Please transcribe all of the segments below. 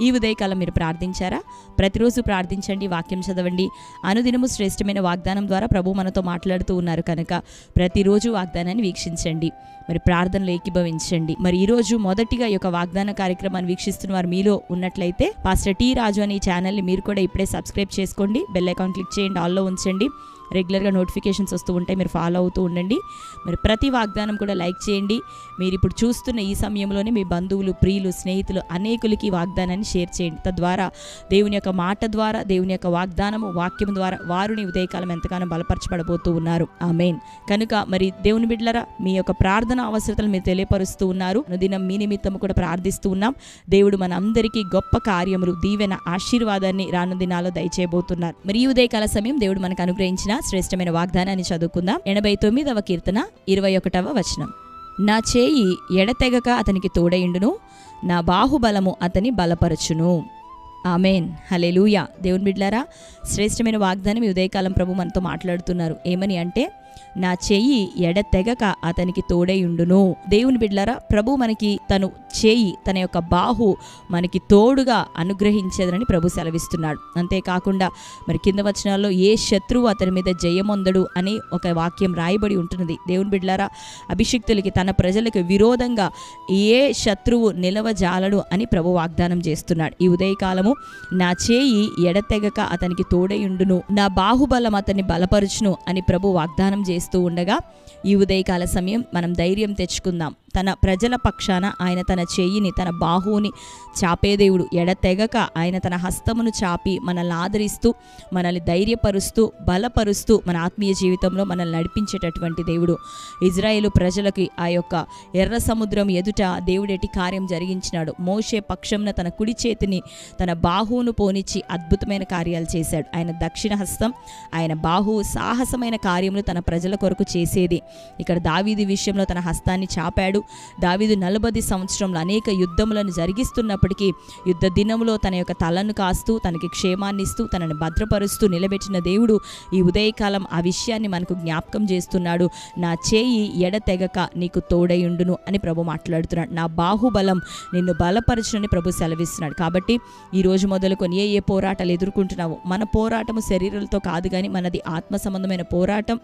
ఈ ఉదయకాలం మీరు ప్రార్థించారా? ప్రతిరోజు ప్రార్థించండి వాక్యం చదవండి. అనుదినము శ్రేష్టమైన వాగ్దానం ద్వారా ప్రభు మనతో మాట్లాడుతూ ఉన్నారు కనుక ప్రతిరోజు వాగ్దానాన్ని వీక్షించండి. మరి ప్రార్థనలు ఏకీభవించండి. మరి ఈరోజు మొదటిగా ఈ యొక్క వాగ్దాన కార్యక్రమాన్ని వీక్షిస్తున్న వారు మీలో ఉన్నట్లయితే పాస్టర్ టీ రాజు అనే ఛానల్ని మీరు కూడా ఇప్పుడే సబ్స్క్రైబ్ చేసుకోండి. బెల్ ఐకాన్ క్లిక్ చేయండి ఆల్లో ఉంచండి. రెగ్యులర్గా నోటిఫికేషన్స్ వస్తూ ఉంటాయి. మీరు ఫాలో అవుతూ ఉండండి. మరి ప్రతి వాగ్దానం కూడా లైక్ చేయండి. మీరు ఇప్పుడు చూస్తున్న ఈ సమయంలోనే మీ బంధువులు ప్రియులు స్నేహితులు అనేకులకి వాగ్దానాన్ని షేర్ చేయండి. తద్వారా దేవుని యొక్క మాట ద్వారా దేవుని యొక్క వాగ్దానము వాక్యం ద్వారా వారిని ఉదయకాలం ఎంతగానో బలపరచబడబోతూ ఉన్నారు. ఆ మెయిన్ కనుక మరి దేవుని బిడ్డలరా మీ యొక్క ప్రార్థన అవసరతలు మీరు తెలియపరుస్తూ ఉన్నారు. దినం మీ నిమిత్తము కూడా ప్రార్థిస్తూ ఉన్నాం. దేవుడు మన అందరికీ గొప్ప కార్యములు దీవెన ఆశీర్వాదాన్ని రానుదినాల్లో దయచేయబోతున్నారు. మరి ఈ ఉదయకాల సమయం దేవుడు మనకు అనుగ్రహించిన శ్రేష్టమైన వాగ్దానాన్ని చదువుకుందాం. ఎనభై తొమ్మిదవ కీర్తన ఇరవై ఒకటవ వచనం. నా చేయి ఎడతెగక అతనికి తోడయిండును నా బాహుబలము అతని బలపరచును. ఆమెన్. హలెలూయా దేవుని బిడ్లారా శ్రేష్టమైన వాగ్దానం ఈ ఉదయకాలం ప్రభు మనతో మాట్లాడుతున్నారు. ఏమని అంటే నా చెయ్యి ఎడతెగక అతనికి తోడైయుండును దేవుని బిడ్లారా ప్రభు మనకి తను చేయి తన యొక్క బాహు మనకి తోడుగా అనుగ్రహించేదని ప్రభు సెలవిస్తున్నాడు. అంతేకాకుండా మరి కింద వచనాల్లో ఏ శత్రువు అతని మీద జయమొందడు అని ఒక వాక్యం రాయబడి ఉంటున్నది. దేవుని బిడ్లారా అభిషిక్తులకి తన ప్రజలకు విరోధంగా ఏ శత్రువు నిలవజాలడు అని ప్రభు వాగ్దానం చేస్తున్నాడు. ఈ ఉదయకాలము నా చేయి ఎడతెగక అతనికి తోడయుండును నా బాహుబలం అతన్ని బలపరుచును అని ప్రభు వాగ్దానం చేస్తూ ఉండగా ఈ ఉదయకాల సమయం మనం ధైర్యం తెచ్చుకుందాం. తన ప్రజల పక్షాన ఆయన తన చెయ్యిని తన బాహువుని చాపే దేవుడు. ఎడతెగక ఆయన తన హస్తమును చాపి మనల్ని ఆదరిస్తూ మనల్ని ధైర్యపరుస్తూ బలపరుస్తూ మన ఆత్మీయ జీవితంలో మనల్ని నడిపించేటటువంటి దేవుడు. ఇజ్రాయేలు ప్రజలకి ఆ యొక్క ఎర్ర సముద్రం ఎదుట దేవుడెటి కార్యం జరిగించినాడు. మోషే పక్షంన తన కుడి చేతిని తన బాహువును పోనిచ్చి అద్భుతమైన కార్యాలు చేశాడు. ఆయన దక్షిణ హస్తం ఆయన బాహువు సాహసమైన కార్యములు తన ప్రజల కొరకు చేసేది. ఇక్కడ దావీది విషయంలో తన హస్తాన్ని చాపాడు. దావీదు నలభై సంవత్సరంలో అనేక యుద్ధములను జరిగిస్తున్నప్పటికీ యుద్ధ దినంలో తన యొక్క తలను కాస్తూ తనకి క్షేమాన్ని ఇస్తూ తనని భద్రపరుస్తూ నిలబెట్టిన దేవుడు ఈ ఉదయకాలం ఆ విషయాన్ని మనకు జ్ఞాపకం చేస్తున్నాడు. నా చేయి ఎడతెగక నీకు తోడయుండును అని ప్రభు మాట్లాడుతున్నాడు. నా బాహుబలం నిన్ను బలపరచునని ప్రభు సెలవిస్తున్నాడు. కాబట్టి ఈ రోజు మొదలుకొని ఏ ఏ పోరాటాలు ఎదుర్కొంటున్నావు మన పోరాటము శరీరాలతో కాదు కానీ మనది ఆత్మ సంబంధమైన పోరాటం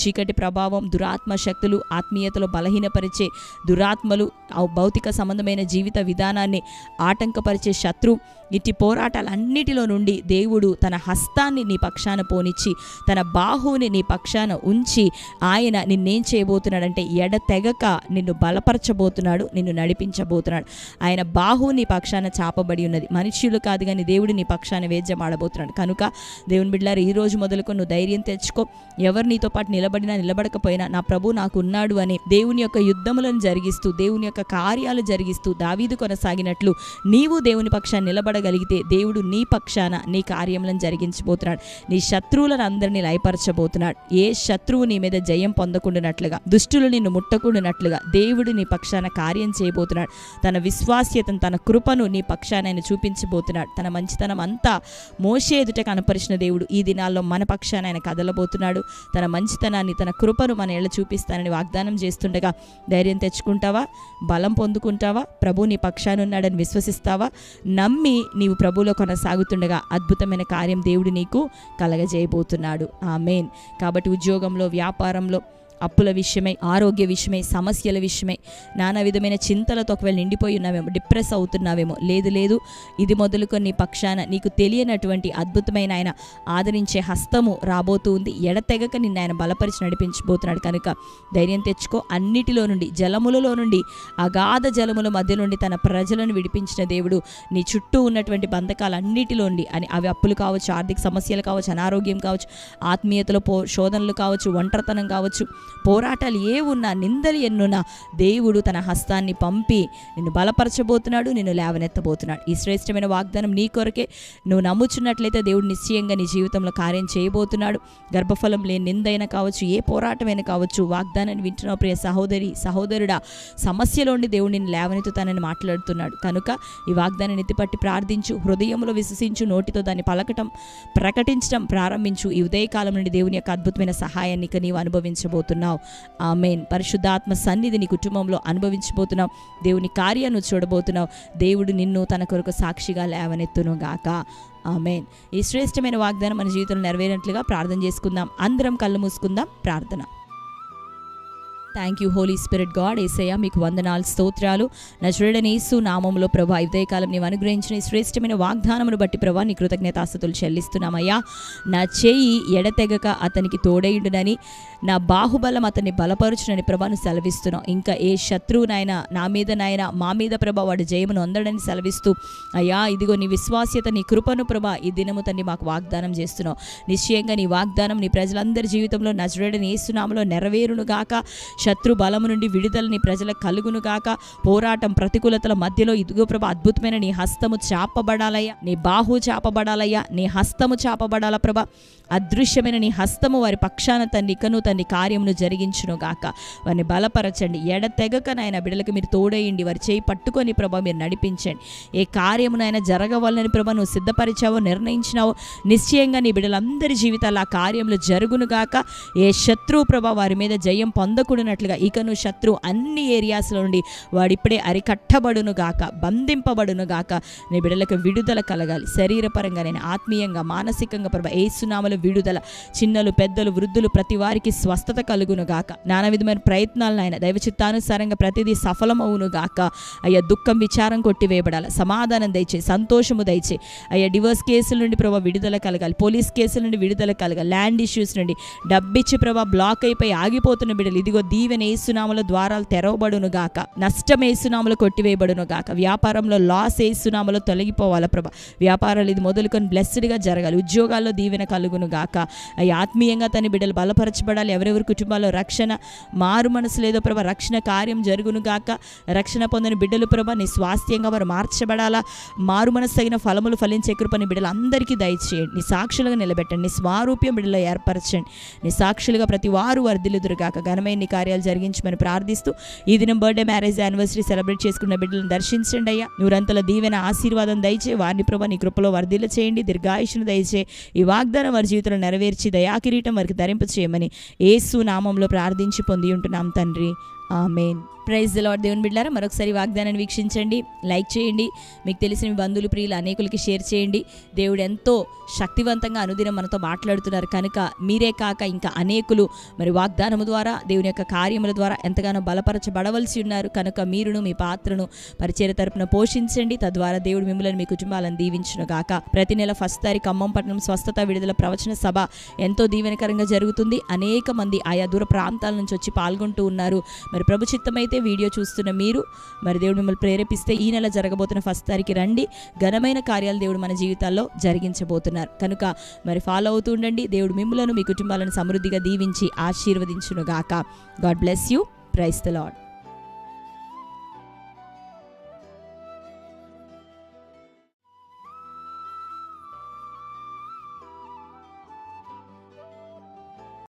చీకటి ప్రభావం దురాత్మ శక్తులు ఆత్మీయతలో బలహీనపరిచే దురాత్మలు భౌతిక సంబంధమైన జీవిత విధానాన్ని ఆటంకపరిచే శత్రు. ఇట్టి పోరాటాలన్నిటిలో నుండి దేవుడు తన హస్తాన్ని నీ పక్షాన పోనిచ్చి తన బాహువుని నీ పక్షాన ఉంచి ఆయన నిన్నేం చేయబోతున్నాడంటే ఎడతెగక నిన్ను బలపరచబోతున్నాడు నిన్ను నడిపించబోతున్నాడు. ఆయన బాహువు నీ పక్షాన చాపబడి ఉన్నది. మనుష్యులు కాదు కానీ దేవుడు నీ పక్షాన వేద్యమాడబోతున్నాడు. కనుక దేవుని బిడ్డారు ఈ రోజు మొదలుకొని నువ్వు ధైర్యం తెచ్చుకో. ఎవరు నీతో పాటు నిలబడినా నిలబడకపోయినా నా ప్రభు నాకు ఉన్నాడు అని దేవుని యొక్క యుద్ధములను జరిగిస్తూ దేవుని యొక్క కార్యాలు జరిగిస్తూ దావీదు కొనసాగినట్లు నీవు దేవుని పక్షాన్ని నిలబడగలిగితే దేవుడు నీ పక్షాన నీ కార్యములను జరిగించబోతున్నాడు. నీ శత్రువులను అందరినీ లయపరచబోతున్నాడు. ఏ శత్రువు నీ మీద జయం పొందకుండానట్లుగా దుష్టులు నిన్ను ముట్టకుండానట్లుగా దేవుడు నీ పక్షాన కార్యం చేయబోతున్నాడు. తన విశ్వాస్యతను తన కృపను నీ పక్షాన ఆయన చూపించబోతున్నాడు. తన మంచితనం అంతా మోసే ఎదుట కనపరిచిన దేవుడు ఈ దినాల్లో మన పక్షాన ఆయన కదలబోతున్నాడు. తన మంచితనాన్ని తన కృపను మన ఏళ్ళ చూపిస్తానని వాగ్దానం చేస్తుండగా ధైర్యం తెచ్చుకుంటావా బలం పొందుకుంటావా? ప్రభు నీ పక్షానున్నాడని విశ్వసిస్తావా? నమ్మి నీవు ప్రభులో కొనసాగుతుండగా అద్భుతమైన కార్యం దేవుడు నీకు కలగజేయబోతున్నాడు. ఆ మెయిన్ కాబట్టి ఉద్యోగంలో వ్యాపారంలో అప్పుల విషయమై ఆరోగ్య విషయమై సమస్యల విషయమై నానా విధమైన చింతలతో ఒకవేళ నిండిపోయి ఉన్నావేమో డిప్రెస్ అవుతున్నావేమో లేదు లేదు ఇది మొదలుకొని నీ పక్షాన నీకు తెలియనటువంటి అద్భుతమైన ఆయన ఆదరించే హస్తము రాబోతూ ఉంది. ఎడతెగక నిన్ను ఆయన బలపరిచి నడిపించబోతున్నాడు. కనుక ధైర్యం తెచ్చుకో. అన్నిటిలో నుండి జలములలో నుండి అగాధ జలముల మధ్య నుండి తన ప్రజలను విడిపించిన దేవుడు నీ చుట్టూ ఉన్నటువంటి బంధకాలన్నిటిలో నుండి అని అవి అప్పులు కావచ్చు ఆర్థిక సమస్యలు కావచ్చు అనారోగ్యం కావచ్చు ఆత్మీయతలో పో శోధనలు కావచ్చు ఒంటరితనం కావచ్చు పోరాటాలు ఏ ఉన్నా నిందలు ఎన్నున్నా దేవుడు తన హస్తాన్ని పంపి నిన్ను బలపరచబోతున్నాడు నిన్ను లేవనెత్తబోతున్నాడు. ఈ శ్రేష్టమైన వాగ్దానం నీ కొరకే. నువ్వు నమ్ముచున్నట్లయితే దేవుడు నిశ్చయంగా నీ జీవితంలో కార్యం చేయబోతున్నాడు. గర్భఫలం లేని నిందైనా కావచ్చు ఏ పోరాటమైనా కావచ్చు వాగ్దానాన్ని వింటున్న ప్రియ సహోదరి సహోదరుడా సమస్యలోని దేవుడు నిన్ను లేవనెత్తుతానని మాట్లాడుతున్నాడు. కనుక ఈ వాగ్దానాన్ని ఎత్తిపట్టి ప్రార్థించు హృదయంలో విశ్వసించు నోటితో దాన్ని పలకటం ప్రకటించడం ప్రారంభించు. ఈ ఉదయకాలం నుండి దేవుని యొక్క అద్భుతమైన సహాయాన్ని ఇక నీవు అనుభవించబోతున్నావు. ఆమెన్. పరిశుద్ధాత్మ సన్నిధి నీ కుటుంబంలో అనుభవించబోతున్నావు. దేవుని కార్యాన్ని చూడబోతున్నావు. దేవుడు నిన్ను తన కొరకు సాక్షిగా లేవనెత్తును గాక. ఆమెన్. ఈ శ్రేష్టమైన వాగ్దానం మన జీవితంలో నెరవేరినట్లుగా ప్రార్థన చేసుకుందాం. అందరం కళ్ళు మూసుకుందాం. ప్రార్థన. Thank you Holy Spirit God Yesayya మీకు వందనాలు స్తోత్రాలు. నచుడని యేసు నామంలో ప్రభా ఉదయకాలం నీవు అనుగ్రహించిన శ్రేష్టమైన వాగ్దానమును బట్టి ప్రభా నీ కృతజ్ఞతాస్థుతులు చెల్లిస్తున్నామయ్యా. నా చేయి ఎడతెగక అతనికి తోడేయుడునని నా బాహుబలం అతన్ని బలపరుచునని ప్రభాను సెలవిస్తున్నాం ఇంకా ఏ శత్రువునైనా నా మీద నాయన మా మీద ప్రభా వాడు జయమును అందడని సెలవిస్తూ అయ్యా ఇదిగో నీ విశ్వాస్యత నీ కృపను ప్రభా ఈ దినము తండ్రి మాకు వాగ్దానం చేస్తున్నావు. నిశ్చయంగా నీ వాగ్దానం నీ ప్రజలందరి జీవితంలో నజరుడని ఏసునామలో నెరవేరునుగాక శత్రు బలము నుండి విడుదలని ప్రజలకు కలుగును గాక. పోరాటం ప్రతికూలతల మధ్యలో ఇదిగో ప్రభా అద్భుతమైన నీ హస్తము చాపబడాలయ్యా. నీ బాహు చాపబడాలయ్యా. నీ హస్తము చాపబడాల ప్రభ. అదృశ్యమైన నీ హస్తము వారి పక్షాన తండ్రి ఇకను తండ్రి కార్యమును జరిగించును గాక. వారిని బలపరచండి. ఎడతెగక నాయన బిడ్డలకు మీరు తోడేయండి. వారి చేయి పట్టుకొని ప్రభ మీరు నడిపించండి. ఏ కార్యమునైనా జరగవాలని ప్రభ నువ్వు సిద్ధపరిచావో నిర్ణయించినావో నిశ్చయంగా నీ బిడ్డలందరి జీవితాలు ఆ కార్యములు జరుగును గాక. ఏ శత్రువు ప్రభ వారి మీద జయం పొందకూడనట్లుగా ఇకను శత్రు అన్ని ఏరియాస్లో నుండి వాడిప్పుడే అరికట్టబడును గాక బంధింపబడును గాక నీ బిడ్డలకు విడుదల కలగాలి. శరీరపరంగా నేను ఆత్మీయంగా మానసికంగా ప్రభా ఏసునామలు విడుదల చిన్నలు పెద్దలు వృద్ధులు ప్రతి వారికి స్వస్థత కలుగును గాక. నానా విధమైన ప్రయత్నాలను ఆయన దైవచిత్తానుసారంగా ప్రతిదీ సఫలమవును గాక. అయ్యా దుఃఖం విచారం కొట్టివేయబడాలి సమాధానం దయచే సంతోషము దయచే. అయ్యా డివోర్స్ కేసుల నుండి ప్రభా విడుదల కలగాలి. పోలీస్ కేసుల నుండి విడుదల కలగాలి. ల్యాండ్ ఇష్యూస్ నుండి డబ్బిచ్చి ప్రభా బ్లాక్ అయిపోయి ఆగిపోతున్న బిడ్డలు ఇదిగో దీవెన ఏసునామల ద్వారాలు తెరవబడును గాక. నష్టం ఏసునామలు కొట్టివేయబడును గాక. వ్యాపారంలో లాస్ ఏసునామలో తొలగిపోవాలా ప్రభా. వ్యాపారాలు ఇది మొదలుకొని బ్లెస్డ్గా జరగాలి. ఉద్యోగాల్లో దీవెన కలుగును గాక. ఆత్మీయంగా తన బిడ్డలు బలపరచబడాలి. ఎవరెవరి కుటుంబాల్లో రక్షణ మారు మనసు లేదో ప్రభా రక్షణ కార్యం జరుగును గాక. రక్షణ పొందిన బిడ్డలు ప్రభా నీ స్వాస్థ్యంగా వారు మార్చబడాలా. మారు మనసు తగిన ఫలములు ఫలించే కృపని బిడ్డలు అందరికీ దయచేయండి. నీ సాక్షులుగా నిలబెట్టండి. నీ స్వారూప్యం బిడ్డలో ఏర్పరచండి. నీ సాక్షులుగా ప్రతి వారు వర్ధిల్లుదురుగాక ఘనమైన కార్యం కార్యాలు జరిగించమని ప్రార్థిస్తూ ఈ దినం బర్త్డే మ్యారేజ్ యానివర్సరీ సెలబ్రేట్ చేసుకున్న బిడ్డలను దర్శించండి అయ్యా. నూరంతల దీవెన ఆశీర్వాదం దయచే వారిని ప్రభా నీ కృపలో వర్ధిల చేయండి దీర్ఘాయుషును దయచే ఈ వాగ్దానం వారి జీవితంలో నెరవేర్చి దయాకిరీటం వారికి ధరింప చేయమని ఏసు నామంలో ప్రార్థించి పొంది ఉంటున్నాం తండ్రి. ఆమెన్. ప్రైజ్ లాడ్ దేవుని బిడ్డారా మరొకసారి వాగ్దానాన్ని వీక్షించండి లైక్ చేయండి మీకు తెలిసిన మీ బంధువులు ప్రియులు అనేకులకి షేర్ చేయండి. దేవుడు ఎంతో శక్తివంతంగా అనుదినం మనతో మాట్లాడుతున్నారు. కనుక మీరే కాక ఇంకా అనేకులు మరి వాగ్దానము ద్వారా దేవుని యొక్క కార్యముల ద్వారా ఎంతగానో బలపరచబడవలసి ఉన్నారు. కనుక మీరును మీ పాత్రను పరిచయ తరపున పోషించండి. తద్వారా దేవుడు మిమ్మల్ని మీ కుటుంబాలను దీవించును గాక. ప్రతి నెల ఫస్ట్ తారీఖు ఖమ్మం పట్టణం స్వస్థత విడుదల ప్రవచన సభ ఎంతో దీవెనకరంగా జరుగుతుంది. అనేక మంది ఆయా దూర ప్రాంతాల నుంచి వచ్చి పాల్గొంటూ ఉన్నారు. మరి ప్రభు చిత్తమైతే వీడియో చూస్తున్న మీరు మరి దేవుడు మిమ్మల్ని ప్రేరేపిస్తే ఈ నెల జరగబోతున్న ఫస్ట్ తారీఖు రండి. ఘనమైన కార్యాలు దేవుడు మన జీవితాల్లో జరిగించబోతున్నారు. కనుక మరి ఫాలో అవుతూ ఉండండి. దేవుడు మిమ్మలను మీ కుటుంబాలను సమృద్ధిగా దీవించి ఆశీర్వదించును గాక God bless you praise the Lord